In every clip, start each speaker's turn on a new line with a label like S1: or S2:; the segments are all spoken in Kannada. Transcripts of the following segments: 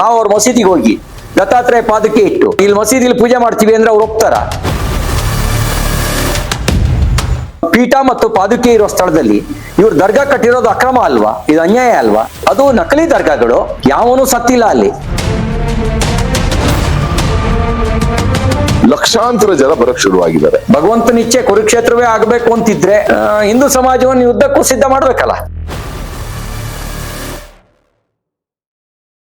S1: ನಾವು ಅವ್ರ ಮಸೀದಿಗೆ ಹೋಗಿ ದತ್ತಾತ್ರೇಯ ಪಾದಕ್ಕೆ ಇಟ್ಟು ಇಲ್ಲಿ ಮಸೀದಿಲಿ ಪೂಜೆ ಮಾಡ್ತೀವಿ ಅಂದ್ರೆ ಅವ್ರು ಒಪ್ತಾರ. ಪೀಠ ಮತ್ತು ಪಾದುಕೆ ಇರೋ ಸ್ಥಳದಲ್ಲಿ ಇವ್ರು ದರ್ಗಾ ಕಟ್ಟಿರೋದು ಅಕ್ರಮ ಅಲ್ವಾ? ಇದು ಅನ್ಯಾಯ ಅಲ್ವಾ? ಅದು ನಕಲಿ ದರ್ಗಾಗಳು ಯಾವನು ಸತ್ತಿಲ್ಲ ಅಲ್ಲಿ.
S2: ಲಕ್ಷಾಂತರ ಜನ ಬರಕ್ ಶುರುವಾಗಿದ್ದಾರೆ.
S1: ಭಗವಂತನ ಇಚ್ಛೆ ಕುರುಕ್ಷೇತ್ರವೇ ಆಗಬೇಕು ಅಂತಿದ್ರೆ ಹಿಂದೂ ಸಮಾಜವನ್ನು ಯುದ್ಧಕ್ಕೂ ಸಿದ್ಧ ಮಾಡ್ಬೇಕಲ್ಲ.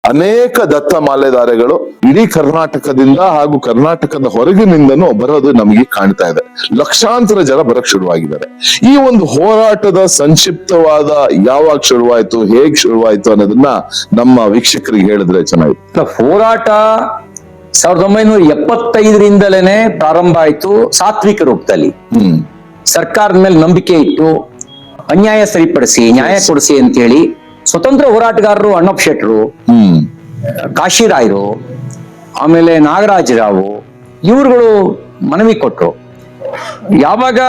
S2: ಅನೇಕ ದತ್ತ ಮಾಲೆದಾರೆಗಳು ಇಡೀ ಕರ್ನಾಟಕದಿಂದ ಹಾಗೂ ಕರ್ನಾಟಕದ ಹೊರಗಿನಿಂದನೂ ಬರೋದು ನಮಗೆ ಕಾಣ್ತಾ ಇದೆ. ಲಕ್ಷಾಂತರ ಜನ ಬರಕ್ ಶುರುವಾಗಿದ್ದಾರೆ. ಈ ಒಂದು ಹೋರಾಟದ ಸಂಕ್ಷಿಪ್ತವಾದ ಯಾವಾಗ ಶುರುವಾಯ್ತು ಹೇಗ್ ಶುರುವಾಯ್ತು ಅನ್ನೋದನ್ನ ನಮ್ಮ ವೀಕ್ಷಕರಿಗೆ ಹೇಳಿದ್ರೆ ಚೆನ್ನಾಗಿತ್ತು
S1: ಹೋರಾಟ ಸಾವಿರದ ಒಂಬೈನೂರ ಎಪ್ಪತ್ತೈದರಿಂದಲೇನೆ ಪ್ರಾರಂಭ ಆಯ್ತು ಸಾತ್ವಿಕ ರೂಪದಲ್ಲಿ.
S2: ಹ್ಮ್.
S1: ಸರ್ಕಾರದ ಮೇಲೆ ನಂಬಿಕೆ ಇಟ್ಟು ಅನ್ಯಾಯ ಸರಿಪಡಿಸಿ ನ್ಯಾಯ ಕೊಡಿಸಿ ಅಂತೇಳಿ ಸ್ವತಂತ್ರ ಹೋರಾಟಗಾರರು ಅಣ್ಣಪ್ಪ ಶೆಟ್ರು
S2: ಹ್ಮ್.
S1: ಕಾಶಿರಾಯರು ಆಮೇಲೆ ನಾಗರಾಜರಾವು ಇವರುಗಳು ಮನವಿ ಕೊಟ್ಟರು ಯಾವಾಗ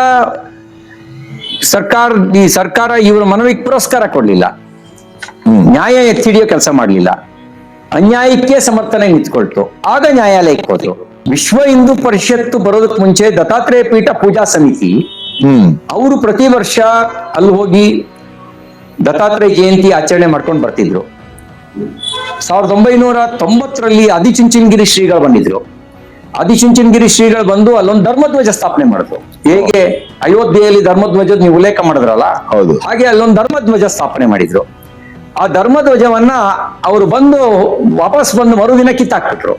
S1: ಸರ್ಕಾರ ಈ ಸರ್ಕಾರ ಇವರ ಮನವಿಗೆ ಪುರಸ್ಕಾರ ಕೊಡ್ಲಿಲ್ಲ. ನ್ಯಾಯ ಎತ್ತಿಡಿಯೋ ಕೆಲಸ ಮಾಡಲಿಲ್ಲ ಅನ್ಯಾಯಕ್ಕೆ ಸಮರ್ಥನೆ ನಿಂತ್ಕೊಳ್ತು. ಆಗ ನ್ಯಾಯಾಲಯಕ್ಕೆ ಹೋದ್ರು. ವಿಶ್ವ ಹಿಂದೂ ಪರಿಷತ್ತು ಬರೋದಕ್ಕೆ ಮುಂಚೆ ದತ್ತಾತ್ರೇಯ ಪೀಠ ಪೂಜಾ ಸಮಿತಿ
S2: ಹ್ಮ್.
S1: ಅವರು ಪ್ರತಿ ವರ್ಷ ಅಲ್ಲಿ ಹೋಗಿ ದತ್ತಾತ್ರೇಯ ಜಯಂತಿ ಆಚರಣೆ ಮಾಡ್ಕೊಂಡು ಬರ್ತಿದ್ರು. ಸಾವಿರದ ಒಂಬೈನೂರ ತೊಂಬತ್ತರಲ್ಲಿ ಆದಿಚುಂಚನಗಿರಿ ಶ್ರೀಗಳು ಬಂದಿದ್ರು. ಆದಿಚುಂಚನಗಿರಿ ಶ್ರೀಗಳು ಬಂದು ಅಲ್ಲೊಂದು ಧರ್ಮಧ್ವಜ ಸ್ಥಾಪನೆ ಮಾಡಿದ್ರು. ಹೇಗೆ? ಅಯೋಧ್ಯೆಯಲ್ಲಿ ಧರ್ಮಧ್ವಜದ ನೀವು ಉಲ್ಲೇಖ ಮಾಡಿದ್ರಲ್ಲ?
S2: ಹೌದು.
S1: ಹಾಗೆ ಅಲ್ಲೊಂದು ಧರ್ಮಧ್ವಜ ಸ್ಥಾಪನೆ ಮಾಡಿದ್ರು. ಆ ಧರ್ಮಧ್ವಜವನ್ನ ಅವರು ಬಂದು ವಾಪಸ್ ಬಂದು ಮರುದಿನ ಕಿತ್ತಾಕ್ಬಿಟ್ರು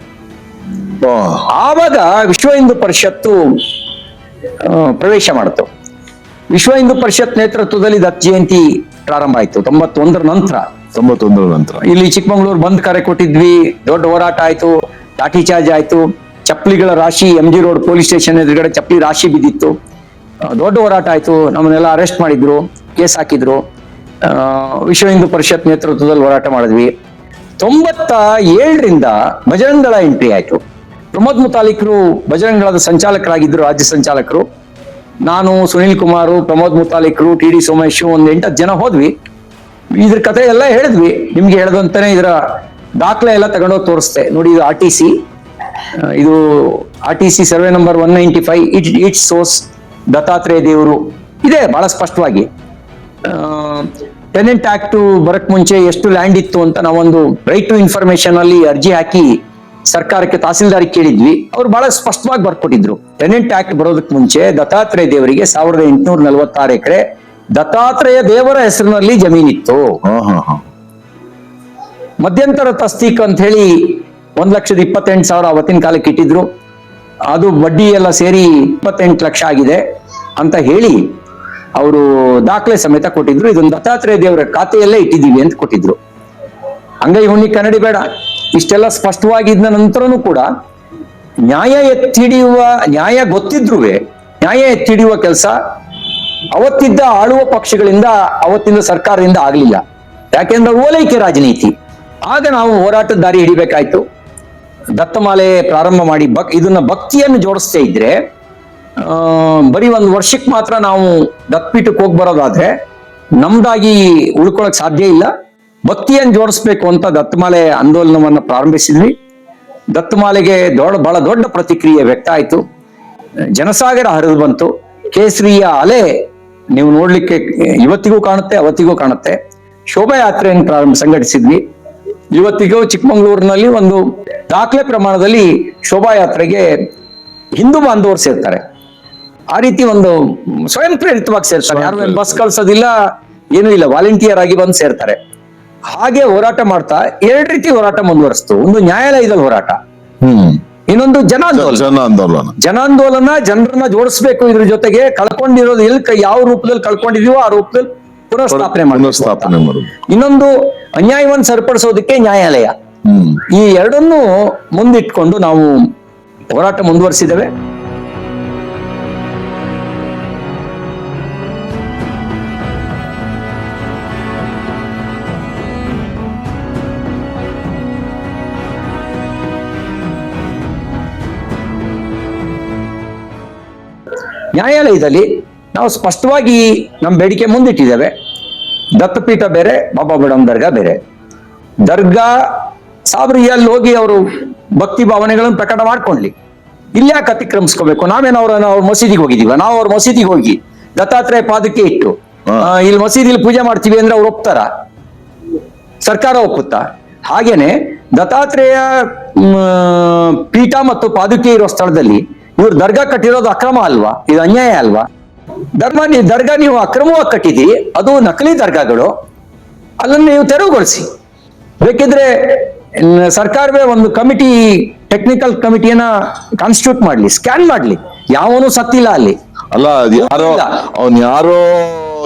S1: ಆವಾಗ ವಿಶ್ವ ಹಿಂದೂ ಪರಿಷತ್ತು ಪ್ರವೇಶ ಮಾಡಿತು. ವಿಶ್ವ ಹಿಂದೂ ಪರಿಷತ್ ನೇತೃತ್ವದಲ್ಲಿ ದತ್ ಜಯಂತಿ ಪ್ರಾರಂಭ ಆಯ್ತು ತೊಂಬತ್ತೊಂದರ ನಂತರ.
S2: ತೊಂಬತ್ತೊಂದರ ನಂತರ.
S1: ಇಲ್ಲಿ ಚಿಕ್ಕಮಗಳೂರು ಬಂದ್ ಕರೆ ಕೊಟ್ಟಿದ್ವಿ ದೊಡ್ಡ ಹೋರಾಟ ಆಯ್ತು ಲಾಠಿ ಚಾರ್ಜ್ ಆಯ್ತು. ಚಪ್ಪಲಿಗಳ ರಾಶಿ M G road police station ಎದುರುಗಡೆ ಚಪ್ಪಲಿ ರಾಶಿ ಬಿದ್ದಿತ್ತು. ದೊಡ್ಡ ಹೋರಾಟ ಆಯ್ತು ನಮ್ಮನ್ನೆಲ್ಲ ಅರೆಸ್ಟ್ ಮಾಡಿದ್ರು ಕೇಸ್ ಹಾಕಿದ್ರು. ವಿಶ್ವ ಹಿಂದೂ ಪರಿಷತ್ ನೇತೃತ್ವದಲ್ಲಿ ಹೋರಾಟ ಮಾಡಿದ್ವಿ. ತೊಂಬತ್ತ ಏಳರಿಂದ ಬಜರಂಗ್ ದಳ ಎಂಟ್ರಿ ಆಯ್ತು. ಪ್ರಮೋದ್ ಮುತಾಲಿಕರು ಬಜರಂಗ್ ದಳದ ಸಂಚಾಲಕರಾಗಿದ್ದರು ರಾಜ್ಯ ಸಂಚಾಲಕರು. ನಾನು ಸುನಿಲ್ ಕುಮಾರು, ಪ್ರಮೋದ್ ಮುತಾಲಿಕ್ರು, ಟಿ ಡಿ ಸೋಮೇಶ್ ಒಂದ್ ಎಂಟತ್ತು ಜನ ಹೋದ್ವಿ. ಇದ್ರ ಕತೆ ಎಲ್ಲ ಹೇಳಿದ್ವಿ. ನಿಮ್ಗೆ ಹೇಳ್ದಂತಾನೆ ಇದರ ದಾಖಲೆ ಎಲ್ಲ ತಗೊಂಡೋಗಿ ತೋರಿಸ್ತೆ. ನೋಡಿ ಇದು ಆರ್ ಟಿ ಸಿ. ಇದು R T C survey number one ninety five. It it source Dattatreya ದೇವರು. ಇದೆ ಬಹಳ ಸ್ಪಷ್ಟವಾಗಿ. ಟೆನೆಂಟ್ ಆಕ್ಟ್ ಬರಕ್ ಮುಂಚೆ ಎಷ್ಟು ಲ್ಯಾಂಡ್ ಇತ್ತು ಅಂತ ನಾವೊಂದು ರೈಟ್ ಟು ಇನ್ಫಾರ್ಮೇಶನ್ ಅಲ್ಲಿ ಅರ್ಜಿ ಹಾಕಿ ಸರ್ಕಾರಕ್ಕೆ ತಹಸೀಲ್ದಾರಿ ಕೇಳಿದ್ವಿ. ಅವ್ರು ಬಹಳ ಸ್ಪಷ್ಟವಾಗಿ ಬರ್ಕೊಟ್ಟಿದ್ರು. ಟೆನೆಂಟ್ ಆಕ್ಟ್ ಬರೋದಕ್ಕೆ ಮುಂಚೆ ದತ್ತಾತ್ರೇಯ ದೇವರಿಗೆ ಸಾವಿರದ ಎಂಟುನೂರ ನಲವತ್ತಾರು ಎಕರೆ ದತ್ತಾತ್ರೇಯ ದೇವರ ಹೆಸರಿನಲ್ಲಿ ಜಮೀನಿತ್ತು.
S2: ಹಾ ಹಾ ಹಾ.
S1: ಮಧ್ಯಂತರ ತಸ್ತೀಕ್ ಅಂತ ಹೇಳಿ ಒಂದ್ ಲಕ್ಷದ ಇಪ್ಪತ್ತೆಂಟು ಸಾವಿರ ಅವತ್ತಿನ ಕಾಲಕ್ಕೆ ಇಟ್ಟಿದ್ರು. ಅದು ಬಡ್ಡಿ ಎಲ್ಲ ಸೇರಿ ಇಪ್ಪತ್ತೆಂಟು ಲಕ್ಷ ಆಗಿದೆ ಅಂತ ಹೇಳಿ ಅವರು ದಾಖಲೆ ಸಮೇತ ಕೊಟ್ಟಿದ್ರು. ಇದೊಂದು ದತ್ತಾತ್ರೇಯ ದೇವರ ಖಾತೆಯಲ್ಲೇ ಇಟ್ಟಿದ್ದೀವಿ ಅಂತ ಕೊಟ್ಟಿದ್ರು. ಹಂಗೈ ಹುಣ್ಣಿ ಕನ್ನಡಿ ಬೇಡ. ಇಷ್ಟೆಲ್ಲ ಸ್ಪಷ್ಟವಾಗಿದ್ದ ನಂತರನೂ ಕೂಡ ನ್ಯಾಯ ಎತ್ತಿಡಿಯುವ, ನ್ಯಾಯ ಗೊತ್ತಿದ್ರುವೆ, ನ್ಯಾಯ ಎತ್ತಿಡಿಯುವ ಕೆಲಸ ಅವತ್ತಿದ್ದ ಆಳುವ ಪಕ್ಷಗಳಿಂದ ಅವತ್ತಿನ ಸರ್ಕಾರದಿಂದ ಆಗಲಿಲ್ಲ. ಯಾಕೆಂದ್ರೆ ಓಲೈಕೆ ರಾಜನೀತಿ. ಆಗ ನಾವು ಹೋರಾಟದ ದಾರಿ ಹಿಡಿಬೇಕಾಯ್ತು. ದತ್ತಮಾಲೆ ಪ್ರಾರಂಭ ಮಾಡಿ ಭಕ್, ಇದನ್ನ ಭಕ್ತಿಯನ್ನು ಜೋಡಿಸ್ತಾ ಇದ್ರೆ ಬರೀ ಒಂದು ವರ್ಷಕ್ಕೆ ಮಾತ್ರ ನಾವು ದತ್ಪೀಠಕ್ಕೆ ಹೋಗಿ ಬರೋದಾದ್ರೆ ನಮ್ದಾಗಿ ಉಳ್ಕೊಳಕ್ ಸಾಧ್ಯ ಇಲ್ಲ. ಭಕ್ತಿಯನ್ನು ಜೋಡಿಸ್ಬೇಕು ಅಂತ ದತ್ತಮಾಲೆ ಆಂದೋಲನವನ್ನು ಪ್ರಾರಂಭಿಸಿದ್ವಿ. ದತ್ತಮಾಲೆಗೆ ದೊಡ್ಡ ಬಹಳ ದೊಡ್ಡ ಪ್ರತಿಕ್ರಿಯೆ ವ್ಯಕ್ತ ಆಯಿತು. ಜನಸಾಗರ ಹರಿದು ಬಂತು. ಕೇಸರಿಯ ಅಲೆ ನೀವು ನೋಡ್ಲಿಕ್ಕೆ ಇವತ್ತಿಗೂ ಕಾಣುತ್ತೆ ಅವತ್ತಿಗೂ ಕಾಣುತ್ತೆ. ಶೋಭಾಯಾತ್ರೆಯನ್ನು ಪ್ರಾರಂಭ ಸಂಘಟಿಸಿದ್ವಿ. ಇವತ್ತಿಗೂ ಚಿಕ್ಕಮಗಳೂರಿನಲ್ಲಿ ಒಂದು ದಾಖಲೆ ಪ್ರಮಾಣದಲ್ಲಿ ಶೋಭಾಯಾತ್ರೆಗೆ ಹಿಂದೂ ಬಾಂಧವರು ಸೇರ್ತಾರೆ. ಆ ರೀತಿ ಒಂದು ಸ್ವಯಂ ಪ್ರೇರಿತವಾಗಿ ಸೇರ್ತಾರೆ. ಯಾರು ಬಸ್ ಕಳ್ಸೋದಿಲ್ಲ ಏನೂ ಇಲ್ಲ. ವಾಲಂಟಿಯರ್ ಆಗಿ ಬಂದು ಸೇರ್ತಾರೆ. ಹಾಗೆ ಹೋರಾಟ ಮಾಡ್ತಾ ಎರಡ್ ರೀತಿ ಹೋರಾಟ ಮುಂದುವರಿಸ್ತು. ಒಂದು ನ್ಯಾಯಾಲಯದಲ್ಲಿ ಹೋರಾಟ
S2: ಹ್ಮ್.
S1: ಇನ್ನೊಂದು ಜನಾಂದೋಲನ.
S2: ಜನ ಆಂದೋಲನ
S1: ಜನಾಂದೋಲನ ಜನರನ್ನ ಜೋಡಿಸ್ಬೇಕು ಇದ್ರ ಜೊತೆಗೆ ಕಳ್ಕೊಂಡಿರೋದು ಎಲ್ಲಿ ಕ- ಯಾವ ರೂಪದಲ್ಲಿ ಕಳ್ಕೊಂಡಿದೀವೋ ಆ ರೂಪದಲ್ಲಿ ಪುನಃಸ್ಥಾಪನೆ
S2: ಮಾಡಿ
S1: ಇನ್ನೊಂದು ಅನ್ಯಾಯವನ್ನು ಸರಿಪಡಿಸೋದಕ್ಕೆ ನ್ಯಾಯಾಲಯ.
S2: ಹ್ಮ್.
S1: ಈ ಎರಡನ್ನೂ ಮುಂದಿಟ್ಕೊಂಡು ನಾವು ಹೋರಾಟ ಮುಂದುವರಿಸಿದ್ದೇವೆ. ನ್ಯಾಯಾಲಯದಲ್ಲಿ ನಾವು ಸ್ಪಷ್ಟವಾಗಿ ನಮ್ಮ ಬೇಡಿಕೆ ಮುಂದಿಟ್ಟಿದ್ದೇವೆ. ದತ್ತಪೀಠ ಬೇರೆ, ಬಾಬಾ ಬಡಮ್ ದರ್ಗಾ ಬೇರೆ. ದರ್ಗಾ ಸಾಬ್ರಿಯಲ್ಲಿ ಹೋಗಿ ಅವರು ಭಕ್ತಿ ಭಾವನೆಗಳನ್ನು ಪ್ರಕಟ ಮಾಡ್ಕೊಂಡ್ಲಿ ಇಲ್ಲಿ ಯಾಕೆ ಅತಿಕ್ರಮಿಸ್ಕೋಬೇಕು? ನಾವೇನು ಅವ್ರ ಅವ್ರ ಮಸೀದಿಗೆ ಹೋಗಿದ್ದೀವ? ನಾವು ಅವ್ರ ಮಸೀದಿಗೆ ಹೋಗಿ ದತ್ತಾತ್ರೇಯ ಪಾದಕ್ಕೆ ಇಟ್ಟು ಇಲ್ಲಿ ಮಸೀದಿಲಿ ಪೂಜೆ ಮಾಡ್ತೀವಿ ಅಂದ್ರೆ ಅವ್ರು ಒಪ್ತಾರ? ಸರ್ಕಾರ ಒಪ್ಪುತ್ತಾ? ಹಾಗೇನೆ ದತ್ತಾತ್ರೇಯ ಪೀಠ ಮತ್ತು ಪಾದುಕೆ ಇರೋ ಸ್ಥಳದಲ್ಲಿ ಇವ್ರು ದರ್ಗಾ ಕಟ್ಟಿರೋದು ಅಕ್ರಮ ಅಲ್ವಾ? ಇದು ಅನ್ಯಾಯ ಅಲ್ವಾ? ಧರ್ಮ ನೀವು ದರ್ಗಾ ನೀವು ಅಕ್ರಮವಾಗಿ ಕಟ್ಟಿದ್ದೀರಿ ಅದು ನಕಲಿ ದರ್ಗಾಗಳು. ಅದನ್ನು ನೀವು ತೆರವುಗೊಳಿಸಿ. ಬೇಕಿದ್ರೆ ಸರ್ಕಾರವೇ ಒಂದು ಕಮಿಟಿ ಟೆಕ್ನಿಕಲ್ ಕಮಿಟಿಯನ್ನ ಕಾನ್ಸ್ಟಿಟ್ಯೂಟ್ ಮಾಡ್ಲಿ ಸ್ಕ್ಯಾನ್ ಮಾಡ್ಲಿ. ಯಾವನು ಸತ್ತಿಲ್ಲ ಅಲ್ಲಿ.
S2: ಅಲ್ಲ ಯಾರೋ
S1: ಅವನ್
S2: ಅವ್ನ್ ಯಾರೋ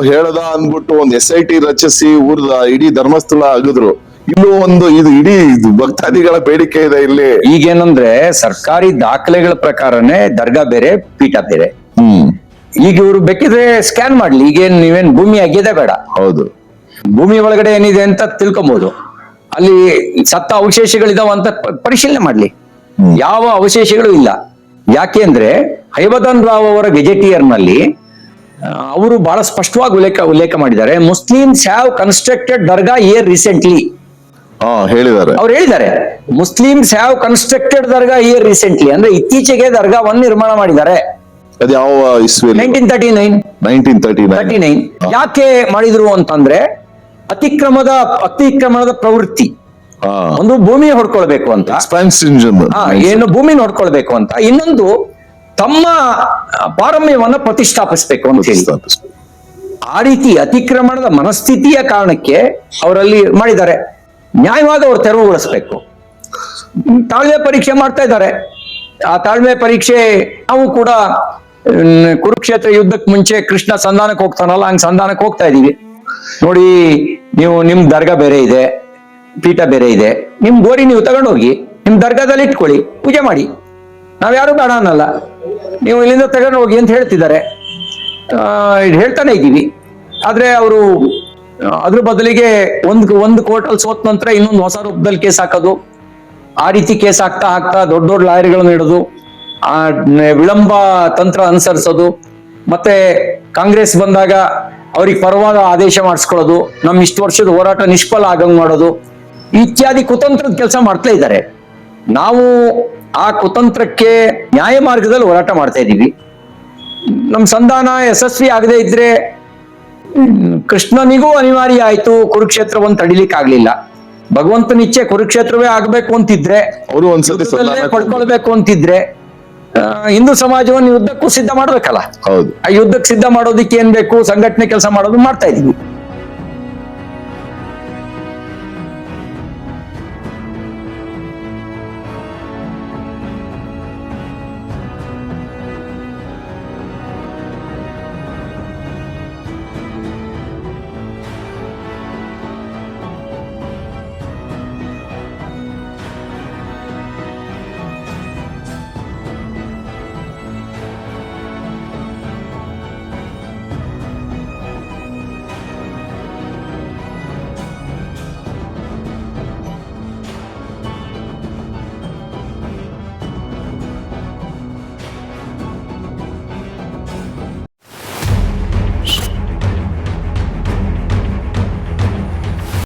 S2: ಹೇಳದ ಅಂದ್ಬಿಟ್ಟು ಒಂದ್ ಎಸ್ ಐ ಟಿ ರಚಿಸಿ ಊರ್ದ ಇಡೀ ಧರ್ಮಸ್ಥಳ ಅಗದ್ರು. ಇಲ್ಲೂ ಒಂದು ಇದು ಇಡೀ ಭಕ್ತಾದಿಗಳ ಬೇಡಿಕೆ ಇದೆ ಇಲ್ಲಿ.
S1: ಈಗೇನಂದ್ರೆ ಸರ್ಕಾರಿ ದಾಖಲೆಗಳ ಪ್ರಕಾರನೇ ದರ್ಗಾ ಬೇರೆ ಪೀಠ ಬೇರೆ.
S2: ಹ್ಮ್.
S1: ಈಗ ಇವರು ಬೇಕಿದ್ರೆ ಸ್ಕ್ಯಾನ್ ಮಾಡ್ಲಿ. ಈಗೇನ್ ನೀವೇನ್ ಭೂಮಿ ಆಗಿದೆ ಬೇಡ.
S2: ಹೌದು.
S1: ಭೂಮಿ ಒಳಗಡೆ ಏನಿದೆ ಅಂತ ತಿಳ್ಕೊಬಹುದು ಅಲ್ಲಿ ಸತ್ತ ಅವಶೇಷಗಳಿದಾವ ಅಂತ ಪ- ಪರಿಶೀಲನೆ ಮಾಡ್ಲಿ. ಯಾವ ಅವಶೇಷಗಳು ಇಲ್ಲ. ಯಾಕೆ ಅಂದ್ರೆ ಹೈಬದನ್ ರಾವ್ ಅವರ ಗೆಜೆಟಿಯರ್ನಲ್ಲಿ ಅವರು ಬಹಳ ಸ್ಪಷ್ಟವಾಗಿ ಉಲ್ಲೇಖ ಉಲ್ಲೇಖ ಮಾಡಿದ್ದಾರೆ. Muslims have constructed dargah year recently
S2: ಹೇಳಿದ್ದಾರೆ.
S1: ಅವ್ರು ಹೇಳಿದ್ದಾರೆ Muslims have constructed dargah year recently ಅಂದ್ರೆ ಇತ್ತೀಚೆಗೆ ದರ್ಗಾವನ್ನು ನಿರ್ಮಾಣ ಮಾಡಿದ್ದಾರೆ. ಯಾಕೆ ಮಾಡಿದ್ರು ಅಂತಂದ್ರೆ ಅತಿಕ್ರಮದ ಅತಿಕ್ರಮಣದ ಪ್ರವೃತ್ತಿ. ಒಂದು ಭೂಮಿ ಹೊಡ್ಕೊಳ್ಬೇಕು ಅಂತ. ಏನು ಭೂಮಿ ನೋಡ್ಕೊಳ್ಬೇಕು ಅಂತ. ಇನ್ನೊಂದು ತಮ್ಮ ಪಾರಮ್ಯವನ್ನ ಪ್ರತಿಷ್ಠಾಪಿಸ್ಬೇಕು ಅಂತ ಹೇಳಿ. ಆ ರೀತಿ ಅತಿಕ್ರಮಣದ ಮನಸ್ಥಿತಿಯ ಕಾರಣಕ್ಕೆ ಅವರಲ್ಲಿ ಮಾಡಿದ್ದಾರೆ. ನ್ಯಾಯವಾಗಿ ಅವ್ರು ತೆರವುಗೊಳಿಸ್ಬೇಕು ತಾಳ್ಮೆ ಪರೀಕ್ಷೆ ಮಾಡ್ತಾ ಇದ್ದಾರೆ. ಆ ತಾಳ್ಮೆ ಪರೀಕ್ಷೆ ನಾವು ಕೂಡ ಕುರುಕ್ಷೇತ್ರ ಯುದ್ಧಕ್ಕೆ ಮುಂಚೆ ಕೃಷ್ಣ ಸಂಧಾನಕ್ಕೆ ಹೋಗ್ತಾನಲ್ಲ, ಹಂಗೆ ಸಂಧಾನಕ್ಕೆ ಹೋಗ್ತಾ ಇದೀವಿ ನೋಡಿ, ನೀವು ನಿಮ್ ದರ್ಗಾ ಬೇರೆ ಇದೆ, ಪೀಠ ಬೇರೆ ಇದೆ. ನಿಮ್ ಗೋರಿ ನೀವು ತಗೊಂಡೋಗಿ, ನಿಮ್ ದರ್ಗಾದಲ್ಲಿ ಇಟ್ಕೊಳ್ಳಿ, ಪೂಜೆ ಮಾಡಿ. ನಾವ್ಯಾರು ಬೇಡ ಅನ್ನಲ್ಲ. ನೀವು ಇಲ್ಲಿಂದ ತಗೊಂಡು ಹೋಗಿ ಅಂತ ಹೇಳ್ತಿದ್ದಾರೆ. ಹೇಳ್ತಾನೆ ಇದ್ದೀವಿ. ಆದ್ರೆ ಅವರು ಅದ್ರ ಬದಲಿಗೆ ಒಂದ್, ಒಂದು ಕೋರ್ಟಲ್ಲಿ ಸೋತ್ ನಂತರ ಇನ್ನೊಂದು ಹೊಸ ರೂಪದಲ್ಲಿ ಕೇಸ್ ಹಾಕೋದು. ಆ ರೀತಿ ಕೇಸ್ ಹಾಕ್ತಾ ಹಾಕ್ತಾ ದೊಡ್ಡ ದೊಡ್ಡ ಲಾಯರ್ಗಳನ್ನ ಇಡೋದು ಆ ವಿಳಂಬ ತಂತ್ರ ಅನುಸರಿಸೋದು. ಮತ್ತೆ ಕಾಂಗ್ರೆಸ್ ಬಂದಾಗ ಅವ್ರಿಗೆ ಪರವಾದ ಆದೇಶ ಮಾಡಿಸ್ಕೊಳ್ಳೋದು. ನಮ್ ಇಷ್ಟು ವರ್ಷದ ಹೋರಾಟ ನಿಷ್ಫಲ ಆಗಂಗ್ ಮಾಡೋದು. ಇತ್ಯಾದಿ ಕುತಂತ್ರದ ಕೆಲಸ ಮಾಡ್ತಾ ಇದ್ದಾರೆ. ನಾವು ಆ ಕುತಂತ್ರಕ್ಕೆ ನ್ಯಾಯ ಮಾರ್ಗದಲ್ಲಿ ಹೋರಾಟ ಮಾಡ್ತಾ ಇದ್ದೀವಿ ನಮ್ ಸಂಧಾನ ಯಶಸ್ವಿ ಆಗದೆ ಇದ್ರೆ ಕೃಷ್ಣನಿಗೂ ಅನಿವಾರ್ಯ ಆಯ್ತು ಕುರುಕ್ಷೇತ್ರವನ್ನು ತಡಿಲಿಕ್ಕೆ ಆಗ್ಲಿಲ್ಲ ಭಗವಂತನ ಇಚ್ಛೆ ಕುರುಕ್ಷೇತ್ರವೇ ಆಗ್ಬೇಕು ಅಂತಿದ್ರೆ
S2: ಅವರು ಒಂದ್ಸತಿ
S1: ಪಡ್ಕೊಳ್ಬೇಕು ಅಂತಿದ್ರೆ ಆ, ಹಿಂದೂ ಸಮಾಜವನ್ನು ಯುದ್ಧಕ್ಕೂ ಸಿದ್ಧ ಮಾಡ್ಬೇಕಲ್ಲ
S2: ಹೌದು.
S1: ಆ ಯುದ್ಧಕ್ಕೆ ಸಿದ್ಧ ಮಾಡೋದಿಕ್ಕೆ ಏನ್ ಬೇಕು? ಸಂಘಟನೆ ಕೆಲಸ ಮಾಡೋದು ಮಾಡ್ತಾ ಇದೀವಿ